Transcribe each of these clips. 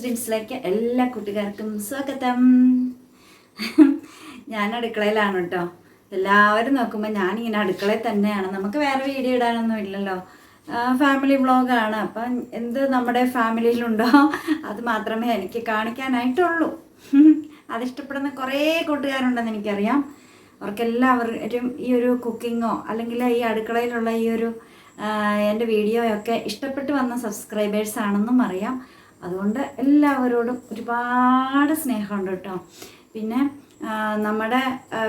ഡ്രീംസിലേക്ക് എല്ലാ കൂട്ടുകാർക്കും സ്വാഗതം. ഞാൻ അടുക്കളയിലാണ് കേട്ടോ. എല്ലാവരും നോക്കുമ്പോൾ ഞാനിങ്ങനെ അടുക്കളയിൽ തന്നെയാണ്. നമുക്ക് വേറെ വീഡിയോ ഇടാനൊന്നും ഇല്ലല്ലോ. ഫാമിലി വ്ളോഗാണ് അപ്പം എന്ത് നമ്മുടെ ഫാമിലിയിലുണ്ടോ അത് മാത്രമേ എനിക്ക് കാണിക്കാനായിട്ടുള്ളൂ. അതിഷ്ടപ്പെടുന്ന കുറേ കൂട്ടുകാരുണ്ടെന്ന് എനിക്കറിയാം. അവർക്കെല്ലാവരും ഈ ഒരു കുക്കിങ്ങോ അല്ലെങ്കിൽ ഈ അടുക്കളയിലുള്ള ഈ ഒരു എന്റെ വീഡിയോയൊക്കെ ഇഷ്ടപ്പെട്ട് വന്ന സബ്സ്ക്രൈബേഴ്സ് ആണെന്നും അറിയാം. അതുകൊണ്ട് എല്ലാവരോടും ഒരുപാട് സ്നേഹമുണ്ട് കേട്ടോ. പിന്നെ നമ്മുടെ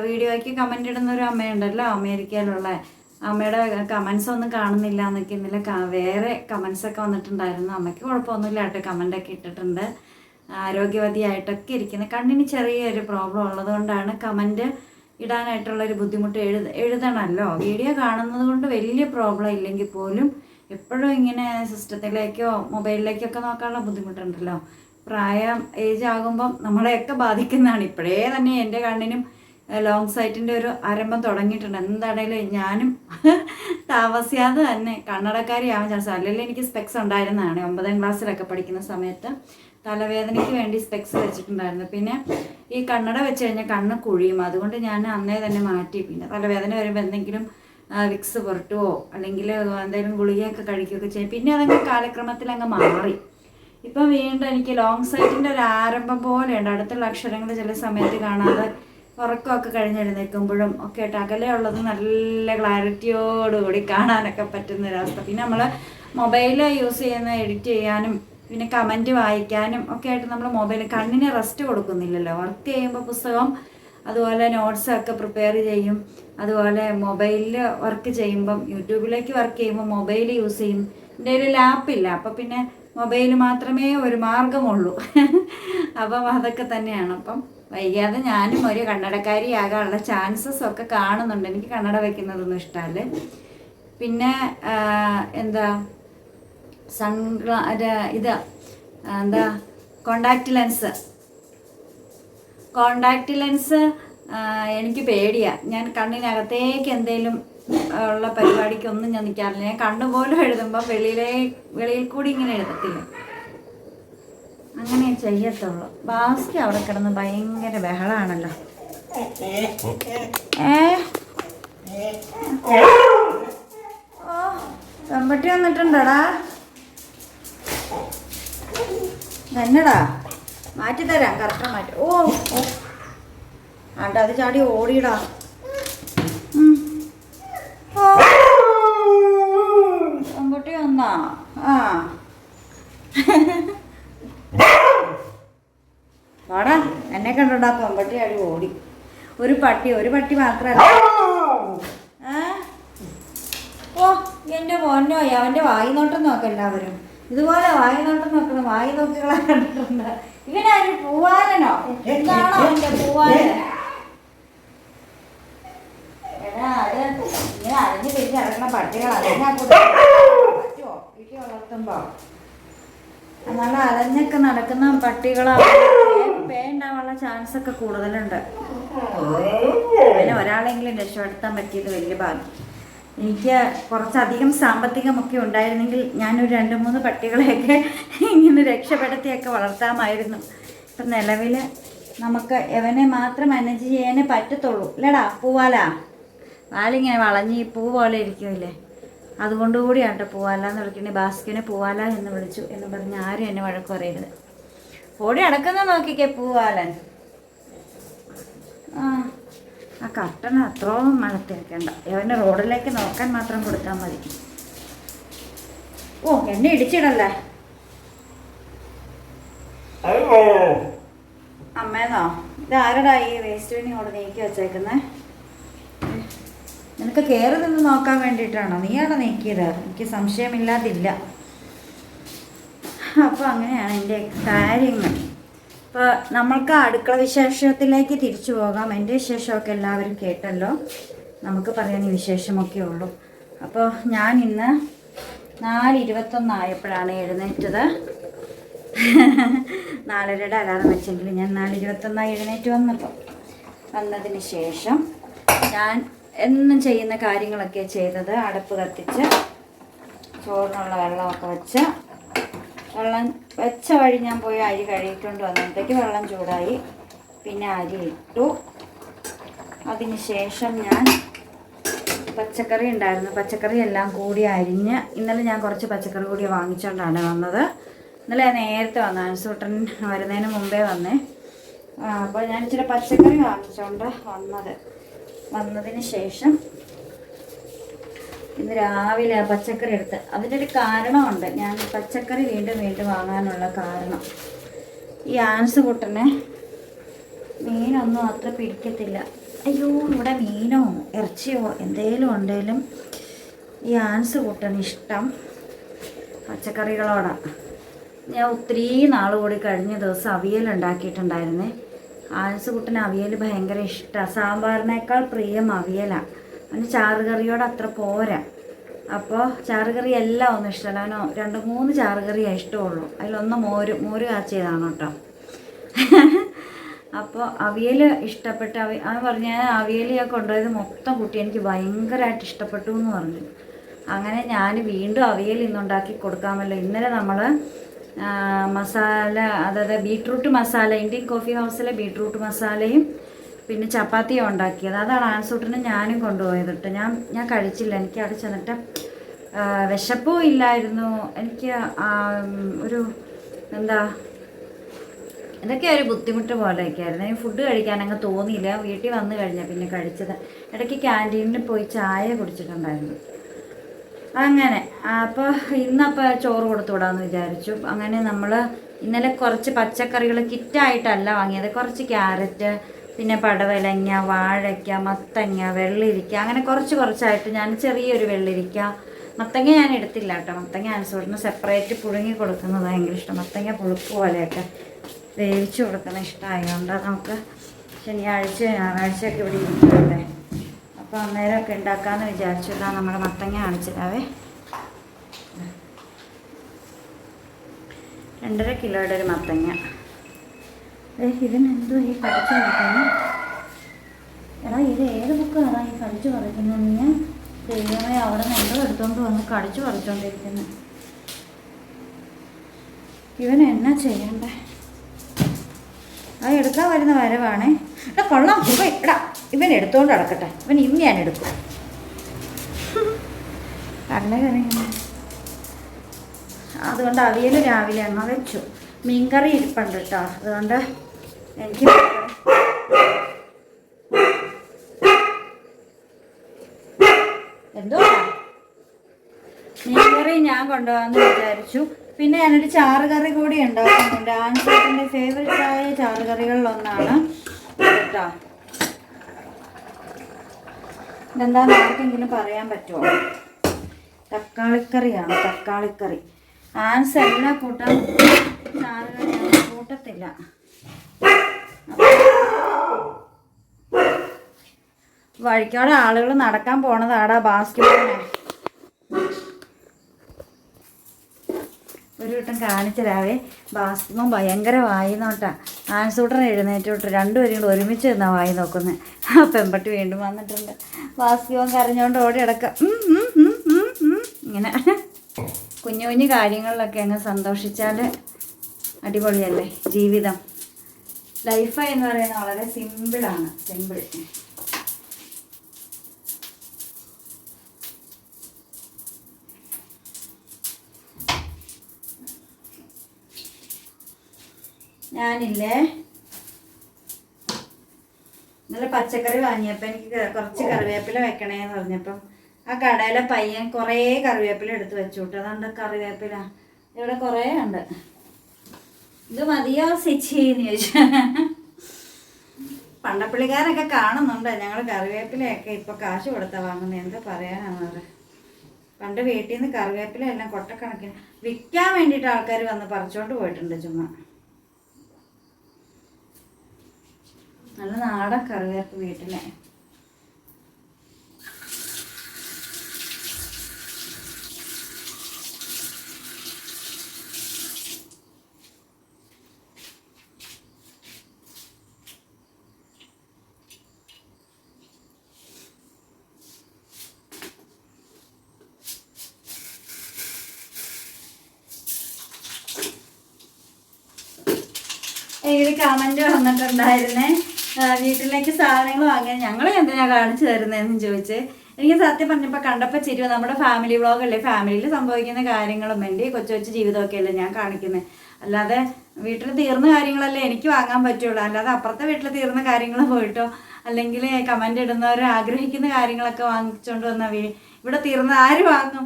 വീഡിയോയ്ക്ക് കമന്റ് ഇടുന്ന ഒരു അമ്മയുണ്ടല്ലോ അമേരിക്കയിലുള്ള. അമ്മയുടെ കമൻസ് ഒന്നും കാണുന്നില്ല എന്നൊക്കെ ഇന്നലെ വേറെ കമൻസ് ഒക്കെ വന്നിട്ടുണ്ടായിരുന്നു. അമ്മയ്ക്ക് കുഴപ്പമൊന്നുമില്ല കേട്ടോ കമന്റൊക്കെ ഇട്ടിട്ടുണ്ട്. ആരോഗ്യവതിയായിട്ടൊക്കെ ഇരിക്കുന്നത് കണ്ണിന് ചെറിയൊരു പ്രോബ്ലം ഉള്ളതുകൊണ്ടാണ് കമന്റ് ഇടാനായിട്ടുള്ളൊരു ബുദ്ധിമുട്ട് എഴുത എഴുതണമല്ലോ. വീഡിയോ കാണുന്നത് കൊണ്ട് വലിയ പ്രോബ്ലം ഇല്ലെങ്കിൽ പോലും എപ്പോഴും ഇങ്ങനെ സിസ്റ്റത്തിലേക്കോ മൊബൈലിലേക്കൊക്കെ നോക്കാനുള്ള ബുദ്ധിമുട്ടുണ്ടല്ലോ. പ്രായം ഏജ് ആകുമ്പം നമ്മളെയൊക്കെ ബാധിക്കുന്നതാണ്. ഇപ്പോഴേ തന്നെ എന്റെ കണ്ണിനും ലോങ് സൈറ്റിന്റെ ഒരു ആരംഭം തുടങ്ങിയിട്ടുണ്ട്. എന്താണേലും ഞാനും താമസിയാതെ തന്നെ കണ്ണടക്കാരിയാവാൻ ചാൻസ് അല്ലെങ്കിൽ എനിക്ക് സ്പെക്സ് ഉണ്ടായിരുന്നതാണ്. ഒമ്പതാം ക്ലാസ്സിലൊക്കെ പഠിക്കുന്ന സമയത്ത് തലവേദനയ്ക്ക് വേണ്ടി സ്പെക്സ് വെച്ചിട്ടുണ്ടായിരുന്നു. പിന്നെ ഈ കണ്ണട വെച്ച് കഴിഞ്ഞാൽ കണ്ണ് കുഴിയും. അതുകൊണ്ട് ഞാൻ അന്നേ തന്നെ മാറ്റി. പിന്നെ തലവേദന വരുമ്പോൾ എന്തെങ്കിലും വിക്സ് പുരട്ടുവോ? അല്ലെങ്കിൽ എന്തായാലും ഗുളികയൊക്കെ കഴിക്കുകയൊക്കെ ചെയ്യും. പിന്നെ അതങ്ങ് കാലക്രമത്തിൽ അങ്ങ് മാറി. ഇപ്പം വീണ്ടും എനിക്ക് ലോങ് സൈറ്റിന്റെ ഒരു ആരംഭം പോലെയുണ്ട്. അടുത്തുള്ള അക്ഷരങ്ങൾ ചില സമയത്ത് കാണാതെ ഉറക്കമൊക്കെ കഴിഞ്ഞെഴുന്നേൽക്കുമ്പോഴും ഒക്കെ ആയിട്ട് അകലെ ഉള്ളത് നല്ല ക്ലാരിറ്റിയോടുകൂടി കാണാനൊക്കെ പറ്റുന്ന ഒരവസ്ഥ പിന്നെ നമ്മൾ മൊബൈൽ യൂസ് ചെയ്യുന്ന എഡിറ്റ് ചെയ്യാനും പിന്നെ കമന്റ് വായിക്കാനും ഒക്കെ ആയിട്ട് നമ്മൾ മൊബൈൽ കണ്ണിന് റെസ്റ്റ് കൊടുക്കുന്നില്ലല്ലോ. വർക്ക് ചെയ്യുമ്പോൾ പുസ്തകം അതുപോലെ നോട്ട്സൊക്കെ പ്രിപ്പയർ ചെയ്യും. അതുപോലെ മൊബൈലിൽ വർക്ക് ചെയ്യുമ്പം യൂട്യൂബിലേക്ക് വർക്ക് ചെയ്യുമ്പോൾ മൊബൈൽ യൂസ് ചെയ്യും. എന്റെ ഒരു ലാപ്പില്ല അപ്പം പിന്നെ മൊബൈൽ മാത്രമേ ഒരു മാർഗമുള്ളൂ അപ്പം അതൊക്കെ തന്നെയാണ്. അപ്പം വൈകാതെ ഞാനും ഒരു കന്നടക്കാരിയാകാനുള്ള ചാൻസസ് ഒക്കെ കാണുന്നുണ്ട്. എനിക്ക് കന്നഡ വയ്ക്കുന്നതൊന്നും ഇഷ്ടമല്ല. പിന്നെ എന്താ സൺഗ്ലാ ഇത് എന്താ കോണ്ടാക്ട് ലെൻസ് കോണ്ടാക്ട് ലെൻസ് എനിക്ക് പേടിയാണ് ഞാൻ കണ്ണിനകത്തേക്ക് എന്തെങ്കിലും ഉള്ള പരിപാടിക്കൊന്നും ഞാൻ നിൽക്കാറില്ല ഞാൻ കണ്ണുപോലും എഴുതുമ്പോൾ വെളിയിലേ വെളിയിൽ കൂടി ഇങ്ങനെ എഴുതത്തില്ല. അങ്ങനെ ചെയ്യത്തുള്ളൂ. ബാസ്കി അവിടെ കിടന്ന് ഭയങ്കര ബഹളാണല്ലോ. ഏ? ഓ പെമ്പട്ടി വന്നിട്ടുണ്ടടാ? എന്നടാ മാറ്റി തരാം കറക്റ്റ് മാറ്റി. ഓ ഓ. ആണ്ട അത് ചാടി ഓടിയിടാ. പെൺകുട്ടി വന്നാ? ആ. വാടാ എന്നെ കണ്ടോടാ പെൺകുട്ടി അടി ഓടി. ഒരു പട്ടി ഒരു പട്ടി മാത്രമല്ല ഏ? ഓ എന്റെ മോനോ അവന്റെ വായി നോട്ടം നോക്ക എല്ലാവരും. ഇതുപോലെ വായി നോട്ടം നോക്കണം വായി നോക്കികളെ കണ്ടിട്ടുണ്ട്. ഇവനാരും പൂവാലനോ? എന്താണോ അവന്റെ പൂവാലൻ എടാ അത് ഇങ്ങനെ അരഞ്ഞു തിരിഞ്ഞ് കിടക്കണ പട്ടികളാണ് അതിനെ പറ്റുമോ വീട്ടിൽ വളർത്തുമ്പോ. നല്ല അലഞ്ഞൊക്കെ നടക്കുന്ന പട്ടികളാ. പേ ഉണ്ടാവാനുള്ള ചാൻസ് ഒക്കെ കൂടുതലുണ്ട്. പിന്നെ ഒരാളെങ്കിലും രക്ഷപ്പെടുത്താൻ പറ്റിയത് വലിയ ഭാഗ്യം. എനിക്ക് കുറച്ചധികം സാമ്പത്തികമൊക്കെ ഉണ്ടായിരുന്നെങ്കിൽ ഞാനൊരു രണ്ട് മൂന്ന് പട്ടികളെയൊക്കെ ഇങ്ങനെ രക്ഷപ്പെടുത്തിയൊക്കെ വളർത്താമായിരുന്നു. ഇപ്പം നിലവിൽ നമുക്ക് എവനെ മാത്രം മാനേജ് ചെയ്യാനേ പറ്റത്തുള്ളൂ. ഇല്ലടാ പൂവാല. വാലിങ്ങനെ വളഞ്ഞ് ഈ പൂ പോലെ ഇരിക്കുമല്ലേ അതുകൊണ്ട് കൂടിയാണ് പൂവാല എന്ന് വിളിക്കുന്നത് ബാസ്കിനെ പൂവാല എന്ന് വിളിച്ചു എന്ന് പറഞ്ഞ് ആരും എന്നെ വഴക്ക് പറയരുത്. ഓടി അടക്കുന്ന നോക്കിക്കേ പൂവാലൻ. ആ ആ കട്ടൻ അത്രയും മണത്തിരിക്കണ്ട. വെക്കണ്ട റോഡിലേക്ക് നോക്കാൻ മാത്രം കൊടുത്താൽ മതി. ഓ എന്നെ ഇടിച്ചിടല്ലേ? അമ്മേന്നോ? ഇത് ആരടാ ഈ വേസ്റ്റ് ബിന്നി കൊണ്ട് നീക്കി വെച്ചേക്കുന്നേ? നിനക്ക് കയറി നിന്ന് നോക്കാൻ വേണ്ടിയിട്ടാണോ? നീയാണോ നീക്കിയത്? എനിക്ക് സംശയമില്ലാതില്ല. അപ്പോൾ അങ്ങനെയാണ് എന്റെ കാര്യങ്ങൾ. അപ്പോൾ നമ്മൾക്ക് അടുക്കള വിശേഷത്തിലേക്ക് തിരിച്ചു പോകാം. എന്റെ വിശേഷമൊക്കെ എല്ലാവരും കേട്ടല്ലോ. നമുക്ക് പറയാൻ ഈ വിശേഷമൊക്കെ ഉള്ളൂ. അപ്പോൾ ഞാൻ ഇന്ന് നാല് ഇരുപത്തൊന്നായപ്പോഴാണ് എഴുന്നേറ്റത്. നാലരയുടെ അലാറം വെച്ചെങ്കിൽ ഞാൻ നാല് ഇരുപത്തൊന്നായി എഴുന്നേറ്റ് വന്നപ്പോൾ വന്നതിന് ശേഷം ഞാൻ എന്നും ചെയ്യുന്ന കാര്യങ്ങളൊക്കെ ചെയ്തത് അടുപ്പ് കത്തിച്ച് ചോറിനുള്ള വെള്ളമൊക്കെ വെച്ച് വെള്ളം വെച്ച വഴി ഞാൻ പോയി അരി കഴുകിക്കൊണ്ട് വന്നപ്പോഴത്തേക്ക് വെള്ളം ചൂടായി. പിന്നെ അരി ഇട്ടു. അതിന് ശേഷം ഞാൻ പച്ചക്കറി ഉണ്ടായിരുന്നു. പച്ചക്കറി എല്ലാം കൂടി അരിഞ്ഞ് ഇന്നലെ ഞാൻ കുറച്ച് പച്ചക്കറി കൂടി വാങ്ങിച്ചുകൊണ്ടാണ് വന്നത്. ഇന്നലെ ഞാൻ നേരത്തെ വന്ന. അൻസൂട്ടൻ വരുന്നതിന് മുമ്പേ വന്നേ. അപ്പോൾ ഞാൻ ഇച്ചിരി പച്ചക്കറി വാങ്ങിച്ചുകൊണ്ട് വന്നത്. വന്നതിന് ശേഷം ഇന്ന് രാവിലെ പച്ചക്കറി എടുത്ത് അതിന്റെ ഒരു കാരണമുണ്ട്. ഞാൻ പച്ചക്കറി വീണ്ടും വീണ്ടും വാങ്ങാനുള്ള കാരണം. ഈ ആൻസ് കുട്ടനെ മീനൊന്നും അത്ര പിടിക്കത്തില്ല. അയ്യോ ഇവിടെ മീനോ ഇറച്ചിയോ എന്തേലും ഉണ്ടെങ്കിലും ഈ ആൻസ് കൂട്ടന് ഇഷ്ടം പച്ചക്കറികളോടാണ് ഞാൻ ഒത്തിരി നാൾ കൂടി കഴിഞ്ഞ ദിവസം അവിയൽ ഉണ്ടാക്കിയിട്ടുണ്ടായിരുന്നേ. ആൻസ് കുട്ടന് അവിയൽ ഭയങ്കര ഇഷ്ടമാണ് സാമ്പാറിനേക്കാൾ പ്രിയം അവിയലാണ് അവന് ചാറുകറിയോട് അത്ര പോരാ. അപ്പോൾ ചാറുകറി എല്ലാം ഒന്നും ഇഷ്ടമല്ല അവനോ രണ്ട് മൂന്ന് ചാറുകറിയാണ് ഇഷ്ടമുള്ളൂ. അതിലൊന്ന് മോര് മോര് കാച്ചിയതാണ് കേട്ടോ. അപ്പോൾ അവിയൽ ഇഷ്ടപ്പെട്ട അവ അവൻ പറഞ്ഞ അവിയൽ ഞാൻ കൊണ്ടുപോയത് മൊത്തം കുട്ടി എനിക്ക് ഭയങ്കരമായിട്ട് ഇഷ്ടപ്പെട്ടു എന്ന് പറഞ്ഞു. അങ്ങനെ ഞാൻ വീണ്ടും അവിയൽ ഇന്നുണ്ടാക്കി കൊടുക്കാമല്ലോ. ഇന്നലെ നമ്മൾ മസാല അതായത് ബീട്രൂട്ട് മസാല ഇന്ത്യൻ കോഫി ഹൗസിലെ ബീട്രൂട്ട് മസാലയും പിന്നെ ചപ്പാത്തിയും ഉണ്ടാക്കിയത്. അതാണ് ആൻസൂട്ടിന് ഞാനും കൊണ്ടുപോയത് കേട്ടോ ഞാൻ ഞാൻ കഴിച്ചില്ല. എനിക്ക് അവിടെ ചെന്നിട്ട് വിശപ്പും ഇല്ലായിരുന്നു. എനിക്ക് ഒരു എന്താ ഇതൊക്കെ ഒരു ബുദ്ധിമുട്ട് പോലെയൊക്കെ ആയിരുന്നു ഫുഡ് കഴിക്കാൻ അങ്ങ് തോന്നിയില്ല. വീട്ടിൽ വന്നു കഴിഞ്ഞാൽ പിന്നെ കഴിച്ചത്. ഇടയ്ക്ക് ക്യാന്റീനിൽ പോയി ചായ കുടിച്ചിട്ടുണ്ടായിരുന്നു. അങ്ങനെ. അപ്പോൾ ഇന്നപ്പോൾ ചോറ് കൊടുത്തു വിടാമെന്ന് വിചാരിച്ചു. അങ്ങനെ നമ്മൾ ഇന്നലെ കുറച്ച് പച്ചക്കറികൾ കിറ്റായിട്ടല്ല വാങ്ങിയത്. കുറച്ച് ക്യാരറ്റ് പിന്നെ പടവലങ്ങ വാഴയ്ക്ക മത്തങ്ങ വെള്ളിരിക്ക അങ്ങനെ കുറച്ച് കുറച്ചായിട്ട് ഞാൻ ചെറിയൊരു വെള്ളിരിക്ക മത്തങ്ങ ഞാൻ എടുത്തില്ല കേട്ടോ. മത്തങ്ങ അനുസരിച്ച് സെപ്പറേറ്റ് പുഴുങ്ങി കൊടുക്കുന്നത് ഭയങ്കര ഇഷ്ടം. മത്തങ്ങ പുഴുക്ക് പോലെയൊക്കെ വേവിച്ച് കൊടുക്കുന്ന ഇഷ്ടമായതുകൊണ്ട് നമുക്ക് ശനിയാഴ്ച ഞായറാഴ്ചയൊക്കെ ഇവിടെ ഇരിക്കുമല്ലേ അപ്പോൾ അന്നേരമൊക്കെ ഉണ്ടാക്കാമെന്ന് വിചാരിച്ചു. ഇതാ നമ്മുടെ മത്തങ്ങ കാണിച്ചിട്ടാവേ. രണ്ടര കിലോയുടെ ഒരു മത്തങ്ങ. ഇതിനെന്തോ ഈ കടിച്ചു പറിക്കുന്നു എടാ ഇത് ഏത് ബുക്കാണ് ഈ കടിച്ചു പറിക്കുന്നത്? ഞാൻ ദൈവമേ അവിടെ നിന്ന് എന്തോ എടുത്തോണ്ട് വന്ന് കടിച്ചു പറിച്ചോണ്ടിരിക്കുന്നു. ഇവൻ എന്നാ ചെയ്യണ്ടേ? ആ എടുക്കാൻ വരുന്ന വരവാണേ. എടാ കൊള്ളാം. ഇവ എടാ. ഇവൻ എടുത്തോണ്ട് നടക്കട്ടെ. ഇവൻ ഇന്ന് ഞാൻ എടുക്കും. അതുകൊണ്ട് അവിയൽ രാവിലെ അമ്മ വെച്ചു. മീൻകറി ഇരിപ്പുണ്ട് കേട്ടോ. അതുകൊണ്ട് എനിക്ക് എന്തോ? മീൻകറി ഞാൻ കൊണ്ടുപോകാമെന്ന് വിചാരിച്ചു. പിന്നെ ഞാനൊരു ചാറ് കറി കൂടി ഉണ്ടാക്കുന്നുണ്ട്. ആൻസിന്റെ ഫേവറേറ്റ് ആയ ചാറുകറികളിലൊന്നാണ് കേട്ടോ. ഇതെന്താന്ന് ആർക്കെങ്കിലും പറയാൻ പറ്റുമോ തക്കാളിക്കറിയാണ് തക്കാളിക്കറി. ആൻസ് എല്ലാ കൂട്ടാൻ ചാറുകറിയാണ് കൂട്ടത്തില്ല. വഴിക്കോടെ ആളുകൾ നടക്കാൻ പോണതാടാ ബാസ്കറ്റിനെ ഒരു വട്ടം കാണിച്ചതാവേ. ബാസ്കറ്റുമ്പോൾ ഭയങ്കര വായി നോട്ടാ. ആൻസൂട്ടർ എഴുന്നേറ്റ് വിട്ട് രണ്ടുപേരും കൂടെ ഒരുമിച്ച് നിന്നാ വായി നോക്കുന്നത് ആ പെമ്പട്ടി വീണ്ടും വന്നിട്ടുണ്ട്. ബാസ്കറ്റും കരഞ്ഞുകൊണ്ട് ഓടി ഉം. ഇങ്ങനെ. കുഞ്ഞു കുഞ്ഞു കാര്യങ്ങളിലൊക്കെ അങ്ങ് സന്തോഷിച്ചാൽ അടിപൊളിയല്ലേ? ജീവിതം. ലൈഫ് എന്ന് പറയുന്നത് വളരെ സിമ്പിളാണ് സിമ്പിൾ ഞാനില്ലേ. നല്ല പച്ചക്കറി വാങ്ങിയപ്പോൾ എനിക്ക് കുറച്ച് കറിവേപ്പില വെക്കണേന്ന് പറഞ്ഞപ്പം ആ കടയിലെ പയ്യൻ കുറേ കറിവേപ്പില എടുത്ത് വെച്ചു കിട്ടും അതുകൊണ്ട് കറിവേപ്പില? ഇവിടെ കുറേ ഉണ്ട്. ഇത് മതിയോ സിച്ചിന്ന് ചോദിച്ചു. പണ്ടപ്പള്ളിക്കാരൊക്കെ കാണുന്നുണ്ട്. ഞങ്ങൾ കറിവേപ്പിലയൊക്കെ ഇപ്പോൾ കാശ് കൊടുത്താ വാങ്ങുന്നത് എന്താ പറയാനാണ് പണ്ട് വീട്ടിൽ നിന്ന് കറിവേപ്പില എല്ലാം കൊട്ടക്കണക്കിന് വിൽക്കാൻ വേണ്ടിയിട്ട് ആൾക്കാർ വന്ന് പറിച്ചോണ്ട് പോയിട്ടുണ്ട് ചുമ്മാ. നല്ല നാടൻ കറിവേപ്പ് വീട്ടിലെ. ഇതിൽ കമന്റ് വന്നിട്ടുണ്ടായിരുന്നേ? വീട്ടിലേക്ക് സാധനങ്ങൾ വാങ്ങാൻ ഞങ്ങൾ എന്തിനാ കാണിച്ചു തരുന്നതെന്ന് ചോദിച്ച്. എനിക്ക് സത്യം പറഞ്ഞപ്പോൾ കണ്ടപ്പോൾ ചിരി നമ്മുടെ ഫാമിലി വ്ളോഗല്ലേ ഫാമിലിയിൽ സംഭവിക്കുന്ന കാര്യങ്ങളും എന്റെ കൊച്ചു കൊച്ചു ജീവിതമൊക്കെ അല്ലേ ഞാൻ കാണിക്കുന്നത് അല്ലാതെ വീട്ടിൽ തീർന്ന കാര്യങ്ങളല്ലേ എനിക്ക് വാങ്ങാൻ പറ്റുള്ളൂ. അല്ലാതെ അപ്പുറത്തെ വീട്ടിൽ തീർന്ന കാര്യങ്ങൾ പോയിട്ടോ അല്ലെങ്കിൽ കമന്റ് ഇടുന്നവർ ആഗ്രഹിക്കുന്ന കാര്യങ്ങളൊക്കെ വാങ്ങിച്ചുകൊണ്ട് വന്ന ഇവിടെ തീർന്ന ആര് വാങ്ങും?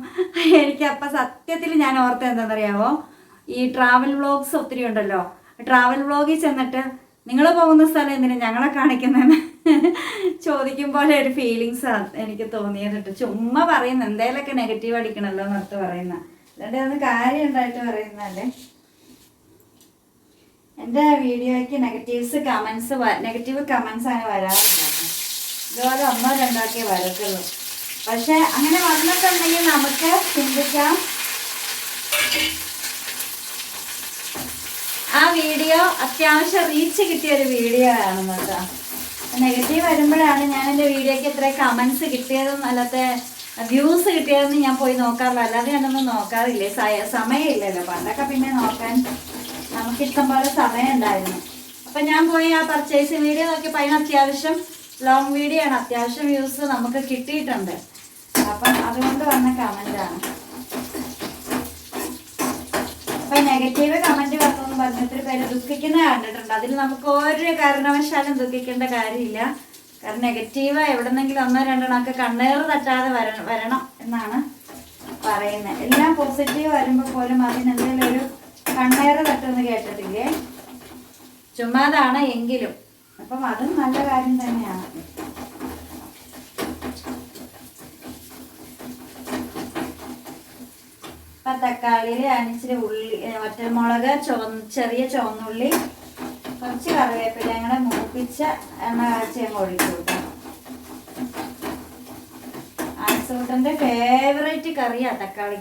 എനിക്ക് അപ്പം സത്യത്തിൽ ഞാൻ ഓർത്ത എന്താണെന്നറിയാമോ ഈ ട്രാവൽ വ്ളോഗ്സ് ഒത്തിരി ഉണ്ടല്ലോ. ട്രാവൽ വ്ളോഗിൽ ചെന്നിട്ട് നിങ്ങൾ പോകുന്ന സ്ഥലം എന്തിനാ ഞങ്ങളെ കാണിക്കുന്നതെന്ന് ചോദിക്കും പോലെ ഒരു ഫീലിങ്സ് എനിക്ക് തോന്നിയിട്ടുണ്ട് ചുമ്മാ പറയുന്ന എന്തേലൊക്കെ നെഗറ്റീവ് അടിക്കണല്ലോ എന്നോർത്ത് പറയുന്ന. അല്ലാണ്ട് അത് കാര്യം ഉണ്ടായിട്ട് പറയുന്നതല്ലേ? എന്റെ വീഡിയോയ്ക്ക് നെഗറ്റീവ്സ് കമന്റ്സ് നെഗറ്റീവ് കമന്റ്സ് അങ്ങനെ വരാറില്ല ഇതുപോലെ ഒന്നോ രണ്ടോ ഒക്കെ വരത്തുള്ളൂ. പക്ഷെ അങ്ങനെ വന്നിട്ടുണ്ടെങ്കിൽ നമുക്ക് ചിന്തിക്കാം ആ വീഡിയോ അത്യാവശ്യം റീച്ച് കിട്ടിയ ഒരു വീഡിയോ ആണ് കേട്ടോ. നെഗറ്റീവ് വരുമ്പോഴാണ് ഞാൻ എന്റെ വീഡിയോയ്ക്ക് ഇത്ര കമൻസ് കിട്ടിയതും അല്ലാത്ത വ്യൂസ് കിട്ടിയതെന്ന് ഞാൻ പോയി നോക്കാറില്ല. അല്ലാതെ ഞാനൊന്നും നോക്കാറില്ലേ? സമയമില്ലല്ലോ. പണ്ടൊക്കെ പിന്നെ നോക്കാൻ നമുക്ക് ഇഷ്ടം പോലെ സമയം ഉണ്ടായിരുന്നു അപ്പം ഞാൻ പോയി ആ പർച്ചേസ് വീഡിയോ നോക്കിയപ്പോൾ അതിന് അത്യാവശ്യം ലോങ് വീഡിയോ ആണ്. അത്യാവശ്യം വ്യൂസ് നമുക്ക് കിട്ടിയിട്ടുണ്ട്. അപ്പം അതുകൊണ്ട് വന്ന കമന്റാണ് അപ്പൊ നെഗറ്റീവ് വന്നു പറഞ്ഞ ഒത്തിരി പേര് ദുഃഖിക്കുന്ന കണ്ടിട്ടുണ്ട്. അതിൽ നമുക്ക് ഒരു കാരണവശാലും ദുഃഖിക്കേണ്ട കാര്യമില്ല. കാരണം നെഗറ്റീവ് എവിടെന്നെങ്കിലും ഒന്നോ രണ്ടെണ്ണമൊക്കെ കണ്ണേറ് തട്ടാതെ വര വരണം എന്നാണ് പറയുന്നത്. എല്ലാം പോസിറ്റീവ് വരുമ്പോൾ പോലും അതിന് എന്തെങ്കിലും ഒരു കണ്ണേറ് തട്ടുമെന്ന് കേട്ടിട്ടില്ലേ? ചുമ്മാതാണ് എങ്കിലും. അപ്പം അതും നല്ല കാര്യം തന്നെയാണ്. ഇപ്പൊ തക്കാളിയിൽ അനിച്ചിരി ഉള്ളി ഒറ്റമുളക് ചുവന്ന് ചെറിയ ചുവന്നുള്ളി കുറച്ച് കറിവേപ്പില അങ്ങനെ മൂപ്പിച്ച എണ്ണ കാച്ചി ഞങ്ങൾ ഒഴിച്ചു കൊടുക്കാം ആസൂട്ടന്റെ ഫേവറേറ്റ് കറിയാണ് തക്കാളി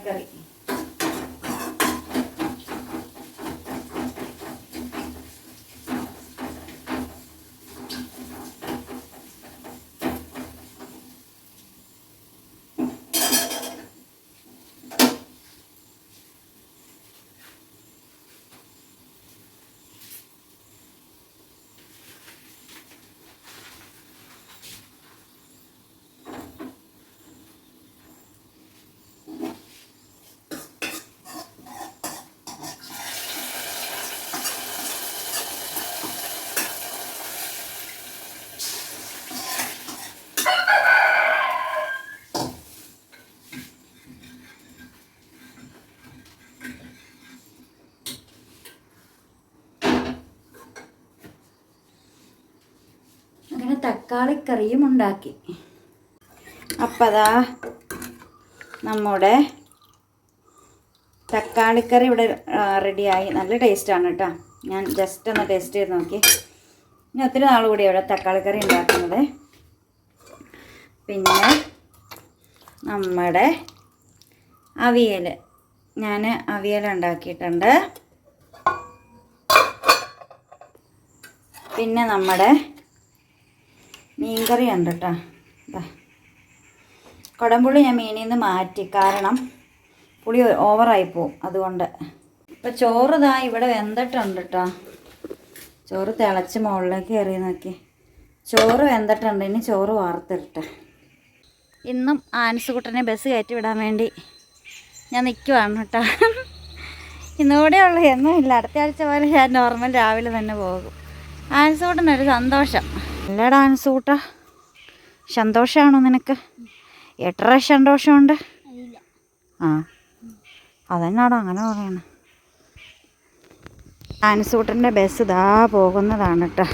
കറി അങ്ങനെ തക്കാളി കറിയും ഉണ്ടാക്കി. അപ്പം അതാ നമ്മുടെ തക്കാളിക്കറി ഇവിടെ റെഡിയായി. നല്ല ടേസ്റ്റാണ് കേട്ടോ. ഞാൻ ജസ്റ്റ് ഒന്ന് ടേസ്റ്റ് ചെയ്ത് നോക്കി. ഇനി ഒത്തിരി നാൾ കൂടി ഇവിടെ തക്കാളിക്കറി ഉണ്ടാക്കുന്നത്. പിന്നെ നമ്മുടെ അവിയൽ ഞാൻ അവിയൽ ഉണ്ടാക്കിയിട്ടുണ്ട്. പിന്നെ നമ്മുടെ മീൻകറി ഉണ്ട് കേട്ടോ. കുടംപുളി ഞാൻ മീനിൽ നിന്ന് മാറ്റി. കാരണം പുളി ഓവറായി പോവും. അതുകൊണ്ട്. ഇപ്പം ചോറ് ഇതാ ഇവിടെ വെന്തിട്ടുണ്ട് കേട്ടോ ചോറ് തിളച്ച് മുകളിലേക്ക് കയറി നോക്കി. ചോറ് വെന്തിട്ടുണ്ട്. ഇനി ചോറ് വാർത്തിരട്ടെ ഇന്നും ആൻസുകുട്ടനെ ബസ് കയറ്റി വിടാൻ വേണ്ടി ഞാൻ നിൽക്കുവാണ് കേട്ടോ ഇന്നുകൂടെ എന്നും ഇല്ല. അടുത്ത ആഴ്ച പോലെ ഞാൻ നോർമൽ രാവിലെ തന്നെ പോകും. ആൻസുകൂട്ടനൊരു സന്തോഷം. അല്ല ഡാൻസൂട്ട സന്തോഷമാണോ നിനക്ക്? എത്ര സന്തോഷമുണ്ട്? ആ. അതെന്നാടോ അങ്ങനെ പറയണ ആൻസൂട്ടന്റെ ബസ് ഇതാ പോകുന്നതാണ് കേട്ടോ